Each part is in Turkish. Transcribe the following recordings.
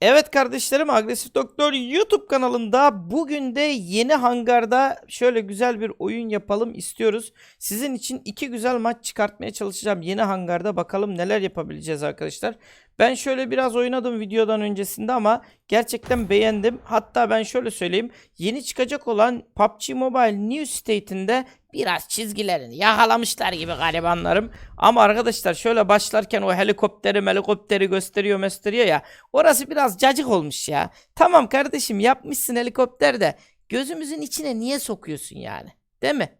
Evet kardeşlerim Agresif Doktor YouTube kanalında bugün de yeni hangarda şöyle güzel bir oyun yapalım istiyoruz. Sizin için iki güzel maç çıkartmaya çalışacağım yeni hangarda bakalım neler yapabileceğiz arkadaşlar. Ben şöyle biraz oynadım videodan öncesinde ama gerçekten beğendim. Hatta ben şöyle söyleyeyim yeni çıkacak olan PUBG Mobile New State'inde biraz çizgilerini yakalamışlar gibi garibanlarım. Ama arkadaşlar şöyle başlarken o helikopteri helikopteri gösteriyor gösteriyor ya. Orası biraz cacık olmuş ya. Tamam kardeşim yapmışsın helikopter de gözümüzün içine niye sokuyorsun yani? Değil mi?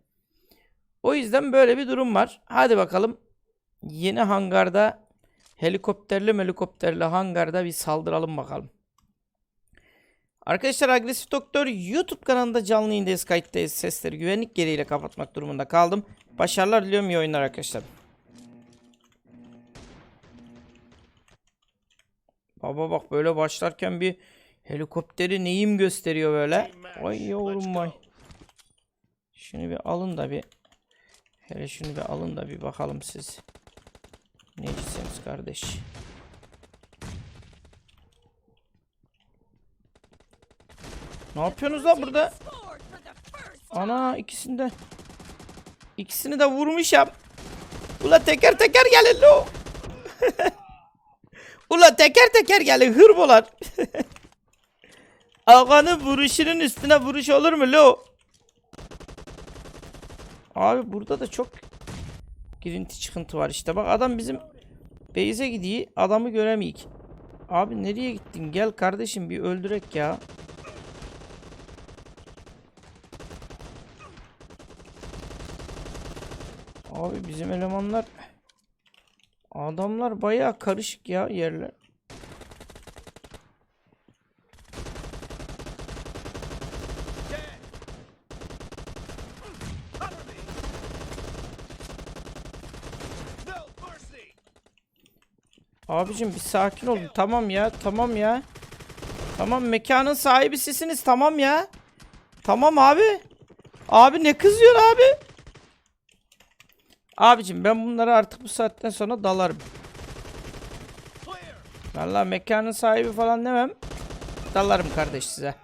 O yüzden böyle bir durum var. Hadi bakalım yeni hangarda helikopterli helikopterli hangarda bir saldıralım bakalım. Arkadaşlar Agresif Doktor YouTube kanalında canlı yayındayız, kayıttayız. Sesleri güvenlik gereğiyle kapatmak durumunda kaldım. Başarılar diliyorum iyi oyunlar arkadaşlar. Baba bak böyle başlarken bir helikopteri neyim gösteriyor böyle. Ay yavrum vay. Şunu bir alın da bir. Hele şunu bir alın da bir bakalım siz. Necisiniz kardeş. Ne yapıyorsunuz lan burada? Ana ikisinde. İkisini de vurmuşum. Ula teker teker gelin lo. Ula teker teker gelin hırbolar. Ağanın vuruşunun üstüne vuruş olur mu lo? Abi burada da çok girinti çıkıntı var işte. Bak adam bizim Beyze gidiyor. Adamı göremeyik. Abi nereye gittin? Gel kardeşim bir öldürek ya. Abi bizim elemanlar adamlar bayağı karışık ya yerler. Abicim bir sakin olun. Tamam ya, tamam ya. Tamam mekanın sahibi sizsiniz. Tamam ya. Tamam abi. Abi ne kızıyorsun abi? Abicim ben bunları artık bu saatten sonra dalarım. Vallahi mekanın sahibi falan demem. Dalarım kardeş size.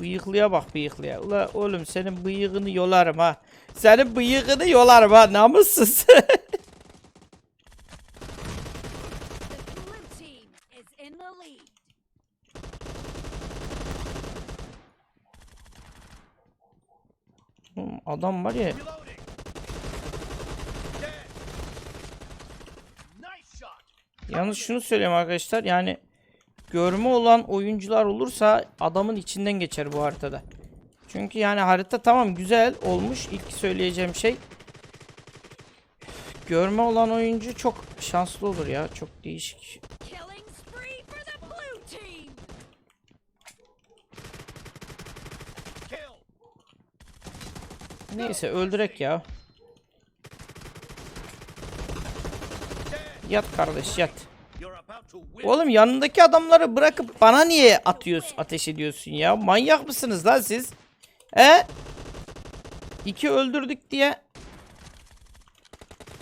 Bıyıklıya bak bıyıklıya. Ula oğlum senin bıyığını yolarım ha. Senin bıyığını yolarım ha namussuz. Oğlum Adam var ya. Yalnız şunu söyleyeyim arkadaşlar yani görme olan oyuncular olursa adamın içinden geçer bu haritada. Çünkü yani harita tamam güzel olmuş ilk söyleyeceğim şey. Görme olan oyuncu çok şanslı olur ya çok değişik. Neyse öldürek ya. Yat kardeş yat. Oğlum yanındaki adamları bırakıp bana niye atıyorsun, ateş ediyorsun ya? Manyak mısınız lan siz? He? İki öldürdük diye.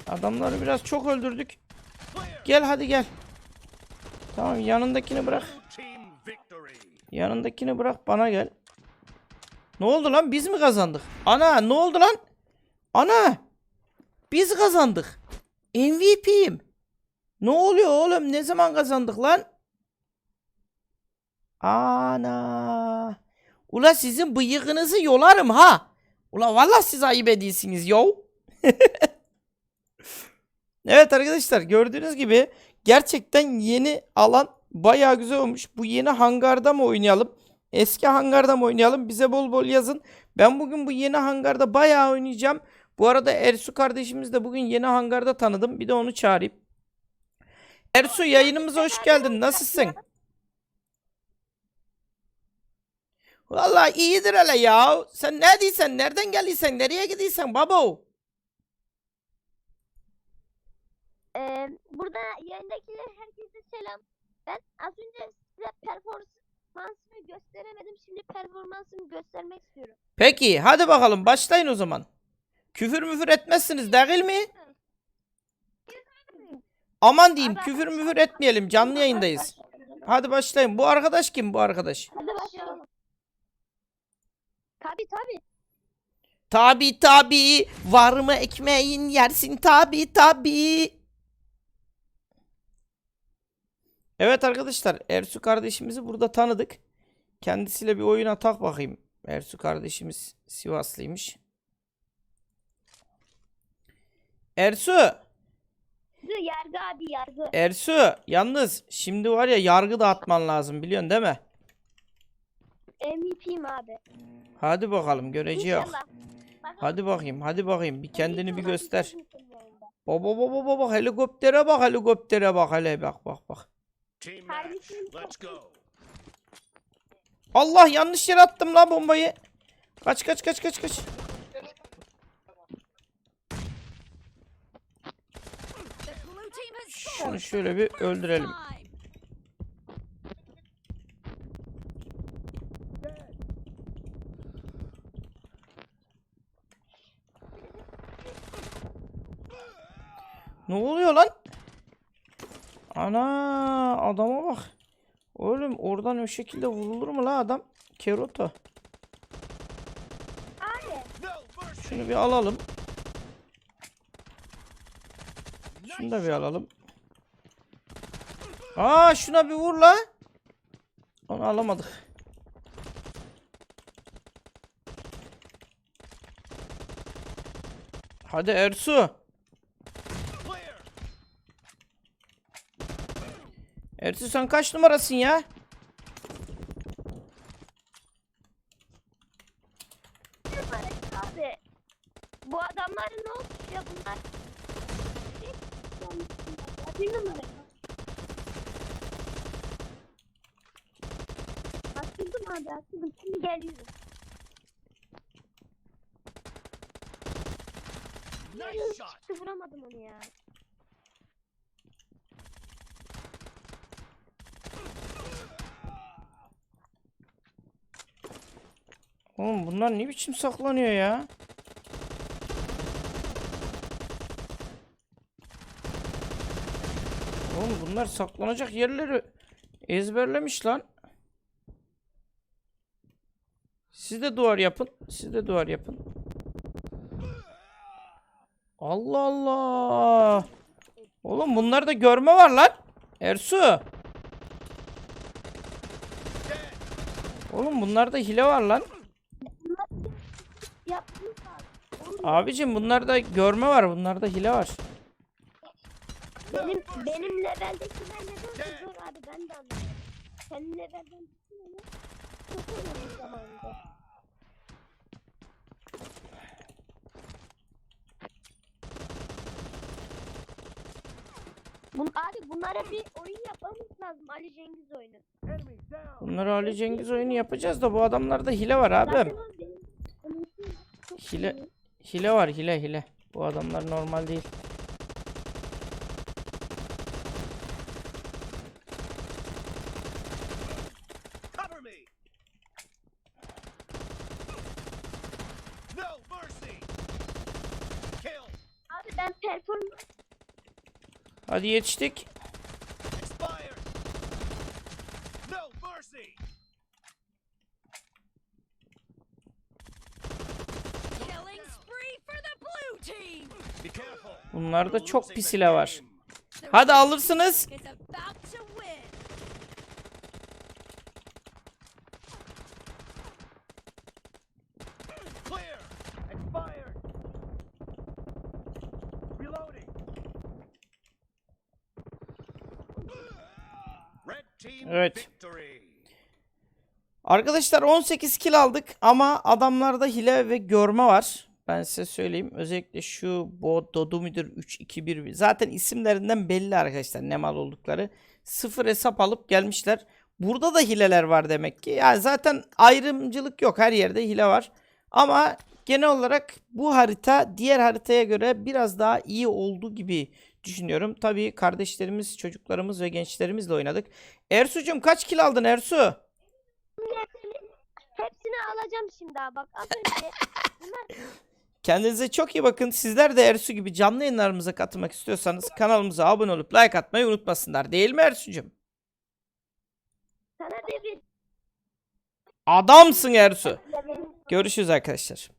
Adamları biraz çok öldürdük. Gel hadi gel. Tamam yanındakini bırak. Yanındakini bırak bana gel. Ne oldu lan biz mi kazandık? Ana ne oldu lan? Ana. Biz kazandık. MVP'yim. Ne oluyor oğlum? Ne zaman kazandık lan? Ana. Ula sizin bıyığınızı yolarım ha. Ula vallahi siz ayıp ediyorsunuz yo. evet arkadaşlar gördüğünüz gibi gerçekten yeni alan bayağı güzel olmuş. Bu yeni hangarda mı oynayalım? Eski hangarda mı oynayalım? Bize bol bol yazın. Ben bugün bu yeni hangarda bayağı oynayacağım. Bu arada Ersu kardeşimiz de bugün yeni hangarda tanıdım. Bir de onu çağırayım. Ersu yayınımıza hoş geldin. Nasılsın? Vallahi iyidir hele ya. Sen ne diyorsun? Nereden geldiysen? Nereye gidiyorsun babo? Ee, burada yayındakiler herkese selam. Ben az önce size performansımı gösteremedim. Şimdi performansımı göstermek istiyorum. Peki hadi bakalım başlayın o zaman. Küfür müfür etmezsiniz değil mi? Aman diyeyim küfür müfür etmeyelim canlı yayındayız. Hadi başlayın. Bu arkadaş kim bu arkadaş? Hadi başlayalım. Tabi tabi. Tabi tabi var mı ekmeğin yersin tabi tabi. Evet arkadaşlar Ersu kardeşimizi burada tanıdık. Kendisiyle bir oyun atak bakayım. Ersu kardeşimiz Sivaslıymış. Ersu, Yargı abi yargı. Ersu yalnız şimdi var ya yargı dağıtman lazım biliyorsun değil mi? MVP'yim abi. Hadi bakalım göreceğiz. Hadi bakayım hadi bakayım bir kendini bir göster. Baba baba baba helikoptere bak helikoptere bak hele bak bak bak. Team Kardeşim match. Let's go. Allah yanlış yere attım la bombayı. Kaç kaç kaç kaç kaç. Şunu şöyle bir öldürelim. Ne oluyor lan? Ana adama bak. Oğlum oradan o şekilde vurulur mu la adam? Mercy. Şunu bir alalım. Şunu da bir alalım. Aa şuna bir vur la. Onu alamadık. Hadi Ersu. Ertuğ sen kaç numarasın ya? Abi. Bu adamlar ne olmuş ya bunlar? Bir numara. Açıldım abi açıldım. Şimdi geliyorum. Nice shot. Çıktı vuramadım onu ya. Oğlum bunlar ne biçim saklanıyor ya? Oğlum bunlar saklanacak yerleri ezberlemiş lan. Siz de duvar yapın. Siz de duvar yapın. Allah Allah. Oğlum bunlarda görme var lan. Ersu. Oğlum bunlarda hile var lan. Yaptım abi. Abicim bunlarda görme var. Bunlarda hile var. Benim, benim leveldekiler neden zor abi ben de anlamadım. Senin düşünüyorum. Çok önemli zamanında. Bun, abi bunlara bir oyun yapmamız lazım. Ali Cengiz oyunu. Bunları Ali Cengiz oyunu yapacağız da bu adamlarda hile var çok Hile. Hile var hile hile. Bu adamlar normal değil. Cover me. No mercy. Kill. Abi ben performans Hadi yetiştik. Bunlarda çok losing pis the hile var. Hadi alırsınız. Evet. Arkadaşlar 18 kill aldık ama adamlarda hile ve görme var. Ben size söyleyeyim. Özellikle şu Bo Dodu müdür 321 zaten isimlerinden belli arkadaşlar ne mal oldukları. Sıfır hesap alıp gelmişler. Burada da hileler var demek ki. Yani zaten ayrımcılık yok. Her yerde hile var. Ama genel olarak bu harita diğer haritaya göre biraz daha iyi olduğu gibi düşünüyorum. Tabii kardeşlerimiz, çocuklarımız ve gençlerimizle oynadık. Ersu'cum kaç kill aldın Ersu? hepsini, hepsini alacağım şimdi abi. Bak az önce bunlar Kendinize çok iyi bakın. Sizler de Ersu gibi canlı yayınlarımıza katılmak istiyorsanız kanalımıza abone olup like atmayı unutmasınlar. Değil mi Ersu'cum? Sana devir. Adamsın Ersu. Görüşürüz arkadaşlar.